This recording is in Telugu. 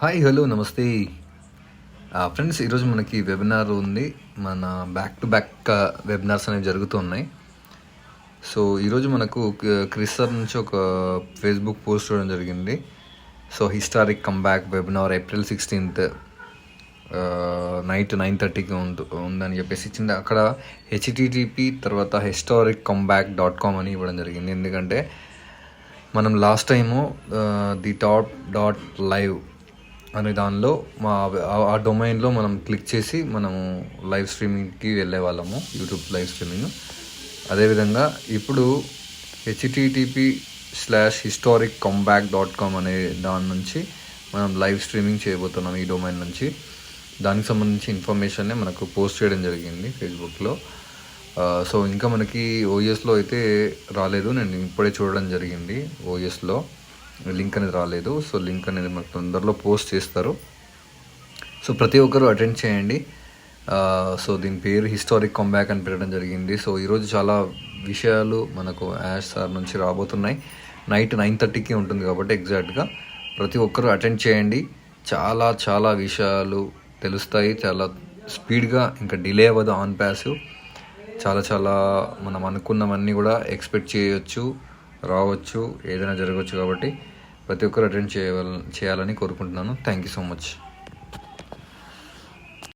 హాయ్ హలో నమస్తే. ఫ్రెండ్స్ ఈరోజు మనకి వెబినార్ ఉంది. మన బ్యాక్ టు బ్యాక్ వెబినార్స్ అనేవి జరుగుతున్నాయి. సో ఈరోజు మనకు క్రిస్టర్ నుంచి ఒక ఫేస్బుక్ పోస్ట్ చూడడం జరిగింది. So historic comeback webinar April sixteenth night nine థర్టీకి ఉంది ఉందని చెప్పేసి ఇచ్చింది అక్కడ హెచ్టిటిపి తర్వాత హిస్టారిక్ కమ్బ్యాక్ డాట్ కామ్ అని ఇవ్వడం జరిగింది. ఎందుకంటే మనం last time the top dot live అనే దానిలో మా ఆ- డొమైన్లో మనం క్లిక్ చేసి మనము లైవ్ స్ట్రీమింగ్కి వెళ్ళే వాళ్ళము యూట్యూబ్ లైవ్ స్ట్రీమింగ్. అదేవిధంగా ఇప్పుడు HTTP slash historic comeback dot com అనే దాని నుంచి మనం లైవ్ స్ట్రీమింగ్ చేయబోతున్నాం ఈ డొమైన్ నుంచి. దానికి సంబంధించి ఇన్ఫర్మేషన్ని మనకు పోస్ట్ చేయడం జరిగింది ఫేస్బుక్లో సో ఇంకా మనకి ఓఎస్లో అయితే రాలేదు. నేను ఇప్పుడే చూడడం జరిగింది ఓఎస్లో లింక్ అనేది రాలేదు. సో లింక్ అనేది మనకు తొందరలో పోస్ట్ చేస్తారు. సో ప్రతి ఒక్కరు అటెండ్ చేయండి. సో దీని పేరు హిస్టారిక్ కంబ్యాక్ అని పెట్టడం జరిగింది. సో ఈరోజు చాలా విషయాలు మనకు యాష్ సార్ నుంచి రాబోతున్నాయి. నైట్ నైన్ థర్టీకి ఉంటుంది కాబట్టి ఎగ్జాక్ట్గా ప్రతి ఒక్కరు అటెండ్ చేయండి. చాలా చాలా విషయాలు తెలుస్తాయి. చాలా స్పీడ్గా ఇంకా డిలే అవ్వదు ఆన్ ప్యాసివ్ చాలా చాలా మనం అనుకున్నవన్నీ కూడా ఎక్స్పెక్ట్ చేయొచ్చు రావచ్చు ఏదైనా జరగవచ్చు కాబట్టి ప్రతి ఒక్కరు అటెండ్ చేయాలని కోరుకుంటున్నాను. Thank you so much